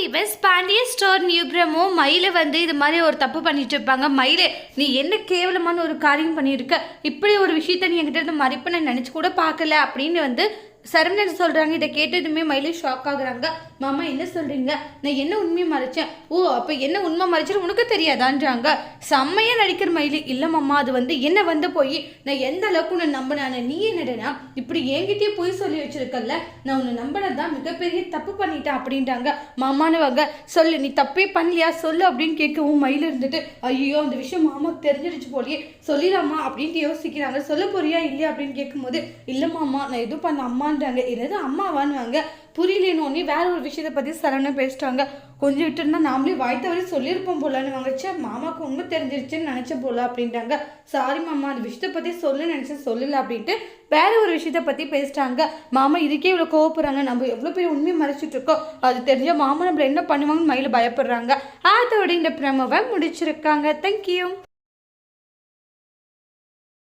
Viewers Pandya store நியூப்ரமோ மயில வந்து இது மாதிரி ஒரு தப்பு பண்ணிட்டு இருப்பாங்க. மயில நீ என்ன கேவலமான ஒரு காரியம் பண்ணியிருக்க? இப்படி ஒரு விஷயத்த நீ என்கிட்ட இருந்து மறைப்ப நான் நினச்சி கூட பார்க்கல அப்படின்னு வந்து சரவணன் சொல்கிறாங்க இதை கேட்டதுமே மயிலே ஷாக் ஆகுறாங்க. மாமா என்ன சொல்கிறீங்க நான் என்ன உண்மையை மறைச்சேன்? ஓ அப்போ என்ன உண்மை மறைச்சேன்னு உனக்கு தெரியாதான்றாங்க. செம்மையாக நடிக்கிற மயிலி இல்லை மாமா அது வந்து என்ன வந்து போய் நான் எந்த அளவுக்கு உன்னை நம்பினான நீ என்னடனா? இப்படி என்கிட்டயே போய் சொல்லி வச்சிருக்கல நான் உன்னை நம்பினதான் மிகப்பெரிய தப்பு பண்ணிட்டேன் அப்படின்றாங்க. மாமானுவாங்க சொல்லு நீ தப்பே பண்ணலையா? சொல்லு அப்படின்னு கேட்கவும் மயில் இருந்துட்டு ஐயோ அந்த விஷயம் மாமாவுக்கு தெரிஞ்சிடுச்சு போலியே சொல்லிடாமா அப்படின்ட்டு யோசிக்கிறாங்க. சொல்ல போறியா இல்லையா? அப்படின்னு கேட்கும்போது இல்லை மாமா நான் எதுவும் பண்ண அம்மான்றாங்க என்னது புரியலன்னு புரியலேன்னு வேற ஒரு விஷயத்தை பற்றி சரவணன் பேசிட்டாங்க. கொஞ்சம் விட்டு இருந்தால் நாமளே வாய்த்த வரையும் சொல்லியிருப்போம் போலன்னு வாங்கச்சா மாமாவுக்கு உண்மை தெரிஞ்சிருச்சுன்னு நினச்ச போல அப்படின்ட்டாங்க. சாரி மாமா அந்த விஷயத்தை பற்றி சொல்ல நினச்சேன் சொல்லல அப்படின்ட்டு வேற ஒரு விஷயத்தை பற்றி பேசிட்டாங்க. மாமா இதுக்கே இவ்வளோ கோவப்படுறாங்க. நம்ம எவ்வளோ பெரிய உண்மையை மறைச்சிட்டு இருக்கோம். அது தெரிஞ்சால் மாமா நம்மள என்ன பண்ணுவாங்கன்னு மயில பயப்படுறாங்க. அதோட இந்த பிரமவை முடிச்சிருக்காங்க. தேங்க்யூ